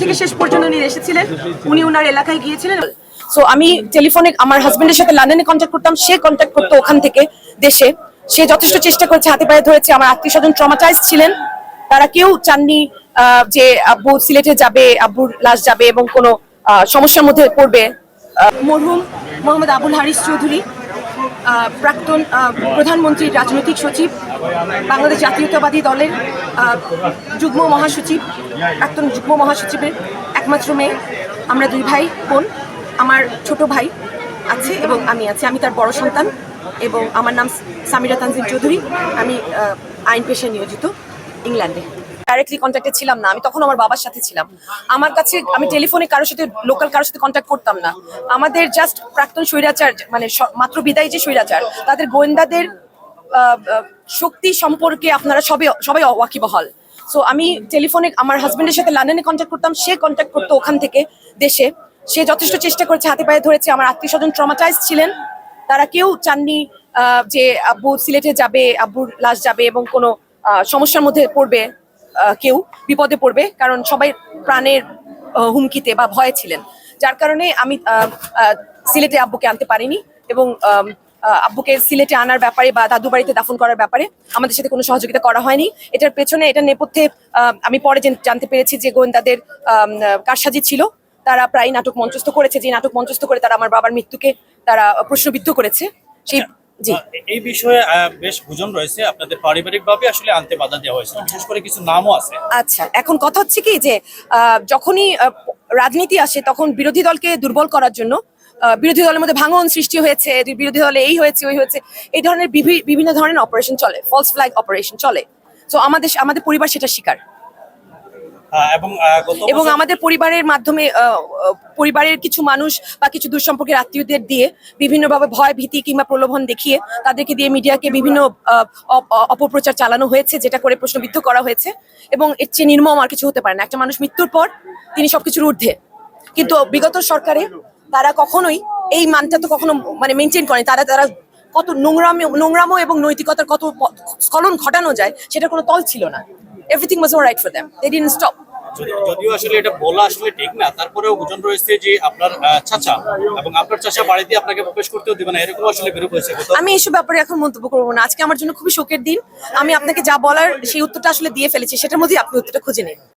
থেকে শেষ পর্যন্ত উনি এসেছিলেন। উনি ওনার এলাকায় গিয়েছিলেন। সো আমি টেলিফোনে আমার হাজবেন্ডের সাথে লন্ডনে কন্ট্যাক্ট করতাম। সে কন্ট্যাক্ট করতো ওখান থেকে দেশে। সে যথেষ্ট চেষ্টা করেছে হাতে পায়ে ধরেছে। আমার আত্মীয় স্বজন ট্রমাটাইজ ছিলেন। তারা কেউ চাননি আহ, যে আব্বু সিলেটে যাবে আব্বুর লাশ যাবে এবং কোনো সমস্যার মধ্যে পড়বে। মরহুম মোহাম্মদ আবুল হারিস চৌধুরী আহ, প্রাক্তন প্রধানমন্ত্রীর রাজনৈতিক সচিব। বাংলাদেশ জাতীয়তাবাদী দলের যুগ্ম মহাসচিব, প্রাক্তন যুগ্ম মহাসচিবের একমাত্র মেয়ে। আমরা দুই ভাই, বোন। আমার ছোট ভাই আছে এবং আমি আছি। আমি তার বড় সন্তান এবং আমার নাম সামিরা তানজিম চৌধুরী। আমি আইন পেশায় নিয়োজিত ইংল্যান্ডে। ডাইরেক্টলি কন্ট্যাক্টে ছিলাম না। আমি তখন আমার বাবার সাথে ছিলাম। আমার কাছে আমি টেলিফোনে কারোর সাথে লোকাল কারোর সাথে কন্ট্যাক্ট করতাম না। আমাদের জাস্ট প্রাক্তন স্বৈরাচার মানে মাত্র বিদায়ী যে স্বৈরাচার, তাদের গোয়েন্দাদের শক্তি সম্পর্কে আপনারা সবাই সবাই ওয়াকিবহল সো আমি টেলিফোনে আমার হাজব্যান্ডের সাথে লন্ডনে কন্ট্যাক্ট করতাম, সে কন্ট্যাক্ট করতো ওখান থেকে দেশে। সে যথেষ্ট চেষ্টা করেছে, হাতে পায়ে ধরেছে। আমার আত্মীয় স্বজন ট্রমাটাইজ ছিলেন। তারা কেউ চাননি যে আব্বু সিলেটে যাবে, আব্বুর লাশ যাবে এবং কোনো সমস্যার মধ্যে পড়বে কেউ বিপদে পড়বে, কারণ সবাই প্রাণের হুমকিতে বা ভয়ে ছিলেন। যার কারণে আমি সিলেটে আব্বুকে আনতে পারিনি এবং আব্বুকে সিলেটে আনার ব্যাপারে বা দাদু বাড়িতে দাফন করার ব্যাপারে আমাদের সাথে কোনো সহযোগিতা করা হয়নি। এটার পেছনে এটার নেপথ্যে আমি পরে জেন- জানতে পেরেছি যে গোয়েন্দাদের কারসাজি ছিল। তারা প্রায় নাটক মঞ্চস্থ করেছে। যে নাটক মঞ্চস্থ করে তারা আমার বাবার মৃত্যুকে তারা প্রশ্নবিদ্ধ করেছে। সেই জি। এই বিষয়ে বেশ গুজন রয়েছে। আপনাদের পারিবারিকভাবে আসলে আনতে বাধা দেওয়া হয়েছে। বিশেষ করে কিছু নামও আছে। আচ্ছা এখন কথা হচ্ছে কি যে আহ, যখনই রাজনীতি আসে তখন বিরোধী দলকে দুর্বল করার জন্য বিরোধী দলের মধ্যে ভাঙন সৃষ্টি হয়েছে বিরোধী দলে এই হয়েছে ওই হয়েছে। এই ধরনের বিভি- বিভিন্ন ধরনের অপারেশন চলে ফলস ফ্ল্যাগ অপারেশন চলে। তো আমাদের আমাদের পরিবার সেটা শিকার এবং গত এবং আমাদের পরিবারের মাধ্যমে পরিবারের কিছু মানুষ বা কিছু দুঃসম্পর্কের আত্মীয়দের দিয়ে বিভিন্নভাবে ভয় ভীতি কিংবা প্রলোভন দেখিয়ে তাদেরকে দিয়ে মিডিয়াকে বিভিন্ন অপপ্রচার চালানো হয়েছে যেটা করে প্রশ্নবিদ্ধ করা হয়েছে। এবং এর চেয়ে নির্মম আর কিছু হতে পারে না। একটা মানুষ মৃত্যুর পর তিনি সবকিছুর ঊর্ধ্বে। কিন্তু বিগত সরকারে তারা কখনোই এই মানটা তো কখনো মানে মেনটেন করে তারা তারা কত নোংরাম নোংরামো এবং নৈতিকতার কত স্খলন ঘটানো যায় সেটা কোনো তল ছিল না। Everything was right for them they didn't stop যদিও আসলে এটা বলা আসলে ঠিক না তারপরেও গুজন রয়েছে যে আপনার চাচা এবং আপনার চাচা বাড়িতে আপনাকে প্রবেশ করতেও দিবে না এরকম আসলে বেরো হয়েছে? আমি এসব ব্যাপারে এখন মন্তব্য করব না। আজকে আমার জন্য খুবই শোকের দিন। আমি আপনাকে যা বলার সেই উত্তরটা আসলে দিয়ে ফেলেছি সেটার মধ্যেই আপনি উত্তরটা খুঁজে নিন।